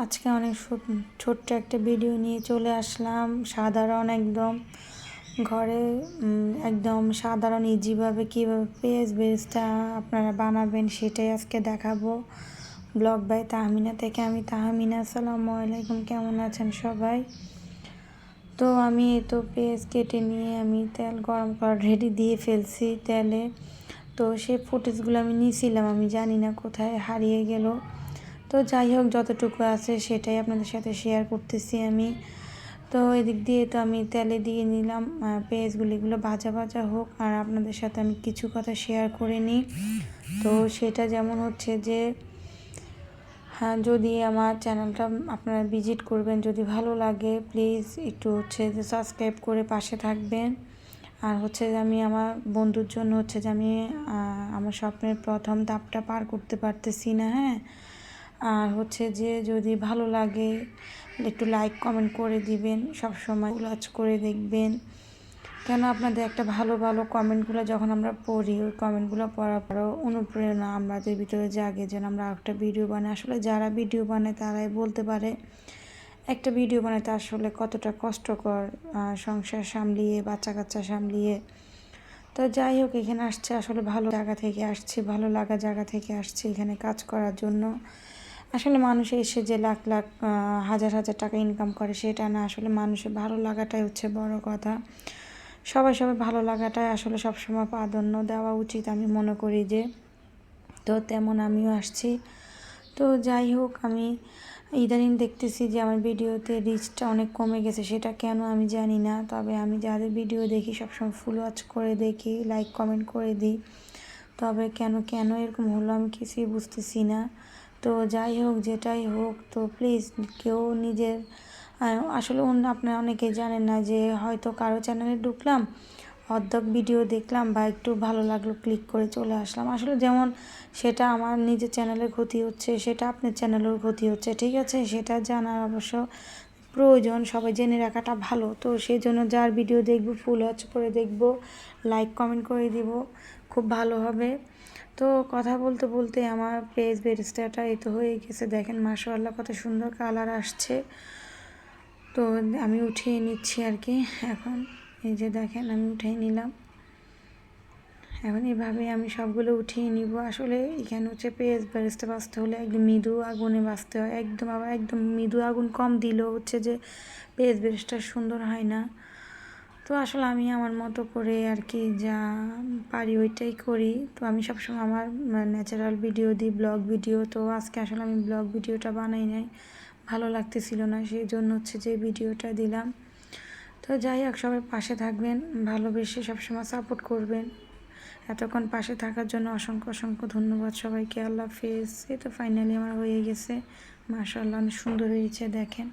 আজকে অনেক ছোট্ট একটা ভিডিও নিয়ে চলে আসলাম। সাধারণ একদম ঘরে একদম সাধারণ ইজিভাবে কীভাবে পেঁয়াজ বেরেস্তা আপনারা বানাবেন সেটাই আজকে দেখাবো। ব্লগ বাই তাহমিনা থেকে আমি তাহমিনা, আসসালামু আলাইকুম, কেমন আছেন সবাই? তো আমি তো পেঁয়াজ কেটে নিয়ে আমি তেল গরম করা রেডি দিয়ে ফেলছি তেলে। তো সেই ফুটেজগুলো আমি নিয়েছিলাম আমি জানি না কোথায় হারিয়ে গেল। তো যাই হোক যতটুকু আছে সেটাই আপনাদের সাথে শেয়ার করতেছি আমি। তো এদিক দিয়ে তো আমি তেলে দিয়ে নিলাম আহ, পেঁয়াজগুলিগুলো ভাজা ভাজা হোক আর আপনাদের সাথে আমি কিছু কথা শেয়ার করে নিই। তো সেটা যেমন হচ্ছে যে হ্যাঁ যদি আমার চ্যানেলটা আপনারা ভিজিট করবেন যদি ভালো লাগে প্লিজ একটু হচ্ছে যে সাবস্ক্রাইব করে পাশে থাকবেন। আর হচ্ছে যে আমি আমার বন্ধুর জন্য হচ্ছে যে আমি আমার স্বপ্নের প্রথম ধাপটা পার করতে পারতেছি না হ্যাঁ? আর হচ্ছে যে যদি ভালো লাগে, একটু লাইক কমেন্ট করে দিবেন। সব সময় ওয়াচ করে দেখবেন। কেন আপনাদের একটা ভালো ভালো কমেন্টগুলো যখন আমরা পড়ি, ওই কমেন্টগুলো পড়ার পরও অনুপ্রেরণা আমাদের ভিতরে জাগে যেন আমরা একটা ভিডিও বানাই। আসলে যারা ভিডিও বানায় তারাই বলতে পারে, একটা ভিডিও বানাতে আসলে কতটা কষ্টকর সংসার সামলিয়ে বাচ্চা কাচ্চা সামলিয়ে। তো যাই হোক, এখানে আসছে আসলে ভালো জায়গা থেকে আসছে, ভালো লাগা জায়গা থেকে আসছে এখানে কাজ করার জন্য। আসলে মানুষ এসে যে লাখ লাখ হাজার হাজার টাকা ইনকাম করে সেটা না, আসলে মানুষের ভালো লাগাটাই হচ্ছে বড় কথা। সবাই সবাই ভালো লাগাটাই আসলে সবসময় প্রাধান্য দেওয়া উচিত আমি মনে করি যে। তো তেমন আমিও আসছি। তো যাই হোক, আমি ইদানিং দেখতেছি যে আমার ভিডিওতে রিচটা অনেক কমে গেছে, সেটা কেন আমি জানি না। তবে আমি যাদের ভিডিও দেখি সবসময় ফুল ওয়াচ করে দেখি লাইক কমেন্ট করে দিই। তবে কেন কেন এরকম হলো আমি কিছুই বুঝতেছি না। তো যাই হোক, যেটাই হোক, তো প্লিজ কেউ নিজের আসলে অন্য আপনারা অনেকেই জানেন না যে হয়তো কারও চ্যানেলে ঢুকলাম অর্ধেক ভিডিও দেখলাম বা একটু ভালো লাগল ক্লিক করে চলে আসলাম। আসলে যেমন সেটা আমার নিজের চ্যানেলের ক্ষতি হচ্ছে, সেটা আপনার চ্যানেলের ক্ষতি হচ্ছে, ঠিক আছে? সেটা জানার অবশ্য প্রয়োজন, সবাই জেনে রাখাটা ভালো। তো সেই জন্য যার ভিডিও দেখব ফুল ওয়াচ করে দেখব লাইক কমেন্ট করে দিব, খুব ভালো হবে। তো কথা বলতে বলতে আমার পেজ বেরিস্টাটা এই তো হয়ে গেছে। দেখেন মাশাআল্লাহ কত সুন্দর কালার আসছে। তো আমি উঠিয়ে নিচ্ছি আর কি। এখন এই যে দেখেন আমি উঠিয়ে নিলাম। এখন এভাবে আমি সবগুলো উঠিয়ে নিব। আসলে এখানে হচ্ছে পেঁয়াজ বেরেস্তা বাঁচতে হলে একদম মৃদু আগুনে বাঁচতে হয়। একদম আবার একদম মৃদু আগুন কম দিলেও হচ্ছে যে পেঁয়াজ বেরেস্তা সুন্দর হয় না। তো আসলে আমি আমার মতো করে আর কি যা পারি ওইটাই করি। তো আমি সবসময় আমার ন্যাচারাল ভিডিও দিই ব্লগ ভিডিও তো আজকে আসলে আমি ব্লগ ভিডিওটা বানাই নাই, ভালো লাগতেছিল না সেই জন্য হচ্ছে যে ভিডিওটা দিলাম। তো যাই হোক, সবাই পাশে থাকবেন, ভালোবেসে সবসময় সাপোর্ট করবেন। এতক্ষণ পাশে থাকার জন্য অসংখ্য অসংখ্য ধন্যবাদ সবাইকে, আল্লাহ হাফেজ। এই তো ফাইনালি আমার হয়ে গেছে। মাশাআল্লাহ, অনেক সুন্দর হয়েছে, দেখেন।